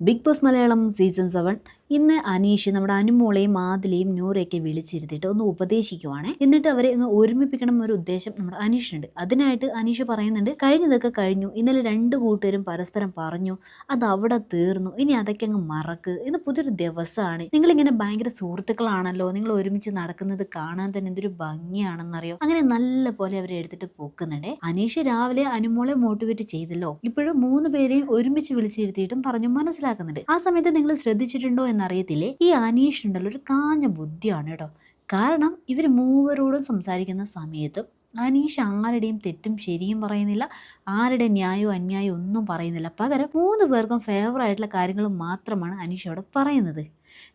Big boss Malayalam season seven ഇന്ന് അനീഷ് നമ്മുടെ അനുമോളെയും മാതിലെയും നൂറയൊക്കെ വിളിച്ചിരുത്തിയിട്ട് ഒന്ന് ഉപദേശിക്കുവാണേ. എന്നിട്ട് അവരെ ഒന്ന് ഒരുമിപ്പിക്കണം എന്നൊരു ഉദ്ദേശം നമ്മുടെ അനീഷിനുണ്ട്. അതിനായിട്ട് അനീഷ് പറയുന്നുണ്ട് കഴിഞ്ഞതൊക്കെ കഴിഞ്ഞു. ഇന്നലെ രണ്ട് കൂട്ടുകാരും പരസ്പരം പറഞ്ഞു അത് അവിടെ തീർന്നു. ഇനി അതൊക്കെ അങ്ങ് മറക്ക്. ഇന്ന് പുതിയൊരു ദിവസമാണ്. നിങ്ങളിങ്ങനെ ഭയങ്കര സുഹൃത്തുക്കളാണല്ലോ. നിങ്ങൾ ഒരുമിച്ച് നടക്കുന്നത് കാണാൻ തന്നെ എന്തൊരു ഭംഗിയാണെന്നറിയോ? അങ്ങനെ നല്ല പോലെ അവരെ എടുത്തിട്ട് പോക്കുന്നുണ്ട്. അനീഷ് രാവിലെ അനുമോളെ മോട്ടിവേറ്റ് ചെയ്തല്ലോ. ഇപ്പോഴും മൂന്ന് പേരെയും ഒരുമിച്ച് വിളിച്ചിരുത്തിയിട്ടും പറഞ്ഞു. മനസ്സിലാക്കുന്നുണ്ട് ആ സമയത്ത് നിങ്ങൾ ശ്രദ്ധിച്ചിട്ടുണ്ടോ എന്നറിയത്തില്ലേ? ഈ അനീഷ് ഉണ്ടല്ലോ ഒരു കാഞ്ഞ ബുദ്ധിയാണ് കേട്ടോ. കാരണം ഇവർ മൂവരോടും സംസാരിക്കുന്ന സമയത്തും അനീഷ് ആരുടെയും തെറ്റും ശരിയും പറയുന്നില്ല ആരുടെ ന്യായവും അന്യായവും ഒന്നും പറയുന്നില്ല. പകരം മൂന്ന് പേർക്കും ഫേവറായിട്ടുള്ള കാര്യങ്ങൾ മാത്രമാണ് അനീഷ് അവിടെ പറയുന്നത്.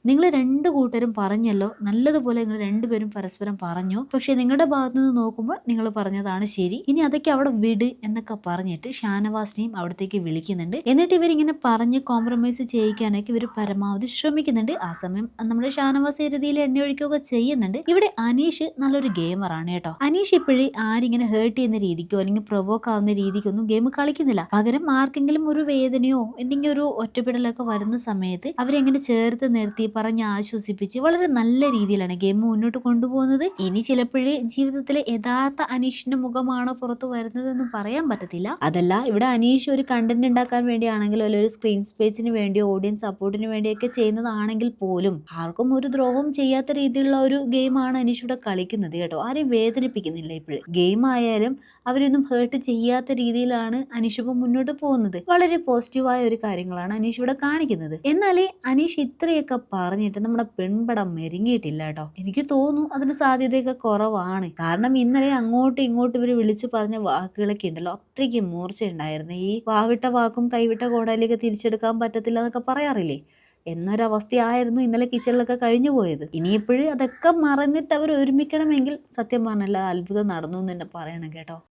നിങ്ങൾ രണ്ട് കൂട്ടരും പറഞ്ഞല്ലോ നല്ലതുപോലെ നിങ്ങൾ രണ്ടുപേരും പരസ്പരം പറഞ്ഞു. പക്ഷേ നിങ്ങളുടെ ഭാഗത്തു നിന്ന് നോക്കുമ്പോൾ നിങ്ങൾ പറഞ്ഞതാണ് ശരി. ഇനി അതൊക്കെ അവിടെ വിട് എന്നൊക്കെ പറഞ്ഞിട്ട് ഷാനവാസിനെയും അവിടത്തേക്ക് വിളിക്കുന്നുണ്ട്. എന്നിട്ട് ഇവരിങ്ങനെ പറഞ്ഞ് കോംപ്രമൈസ് ചെയ്യിക്കാനൊക്കെ ഇവർ പരമാവധി ശ്രമിക്കുന്നുണ്ട്. ആ സമയം നമ്മുടെ ഷാനവാസ് രീതിയിൽ എണ്ണ ഒഴിക്കുകയൊക്കെ ചെയ്യുന്നുണ്ട്. ഇവിടെ അനീഷ് നല്ലൊരു ഗെയിമറാണ് കേട്ടോ. അനീഷ് ഇപ്പോഴും ആരിങ്ങനെ ഹേർട്ട് ചെയ്യുന്ന രീതിക്കോ അല്ലെങ്കിൽ പ്രൊവോക്ക് ആവുന്ന രീതിക്കൊന്നും ഗെയിം കളിക്കുന്നില്ല. പകരം ആർക്കെങ്കിലും ഒരു വേദനയോ എന്തെങ്കിലും ഒരു ഒറ്റപ്പെടലൊക്കെ വരുന്ന സമയത്ത് അവരെങ്ങനെ ചേർത്ത് നിർത്തി പറഞ്ഞ് ആശ്വസിപ്പിച്ച് വളരെ നല്ല രീതിയിലാണ് ഗെയിം മുന്നോട്ട് കൊണ്ടുപോകുന്നത്. ഇനി ചിലപ്പോഴേ ജീവിതത്തിലെ യഥാർത്ഥ അനീഷിന്റെ മുഖമാണോ പുറത്തു വരുന്നതെന്ന് പറയാൻ പറ്റത്തില്ല. അതല്ല ഇവിടെ അനീഷ് ഒരു കണ്ടന്റ് ഉണ്ടാക്കാൻ വേണ്ടിയാണെങ്കിലോ അല്ലെങ്കിൽ ഒരു സ്ക്രീൻ സ്പേസിന് വേണ്ടിയോ ഓഡിയൻസ് സപ്പോർട്ടിന് വേണ്ടിയൊക്കെ ചെയ്യുന്നതാണെങ്കിൽ പോലും ആർക്കും ഒരു ദ്രോഹം ചെയ്യാത്ത രീതിയിലുള്ള ഒരു ഗെയിമാണ് അനീഷ് ഇവിടെ കളിക്കുന്നത് കേട്ടോ. ആരെയും വേദനിപ്പിക്കുന്നില്ല ഇപ്പോഴും. ഗെയിം ആയാലും അവരൊന്നും ഹേർട്ട് ചെയ്യാത്ത രീതിയിലാണ് അനീഷ് ഇപ്പം മുന്നോട്ട് പോകുന്നത്. വളരെ പോസിറ്റീവായ ഒരു കാര്യങ്ങളാണ് അനീഷ് ഇവിടെ കാണിക്കുന്നത്. എന്നാലേ അനീഷ് ഇത്രയൊക്കെ പറഞ്ഞിട്ട് നമ്മുടെ പെൺപടം മെരുങ്ങിയിട്ടില്ല കേട്ടോ എനിക്ക് തോന്നുന്നു അതിന് സാധ്യതയൊക്കെ കുറവാണ്. കാരണം ഇന്നലെ അങ്ങോട്ടും ഇങ്ങോട്ടും ഇവർ വിളിച്ചു പറഞ്ഞ വാക്കുകളൊക്കെ ഉണ്ടല്ലോ. അത്രയ്ക്ക് മൂർച്ചയുണ്ടായിരുന്നു. ഈ വാവിട്ട വാക്കും കൈവിട്ട കോടാലിയൊക്കെ തിരിച്ചെടുക്കാൻ പറ്റത്തില്ല എന്നൊക്കെ പറയാറില്ലേ? എന്നൊരവസ്ഥയായിരുന്നു ഇന്നലെ കിച്ചണിലൊക്കെ കഴിഞ്ഞു പോയത്. ഇനിയിപ്പോഴും അതൊക്കെ മറന്നിട്ട് അവർ ഒരുമിക്കണമെങ്കിൽ സത്യം പറഞ്ഞല്ല അത്ഭുതം നടന്നു എന്ന് തന്നെ പറയണം കേട്ടോ.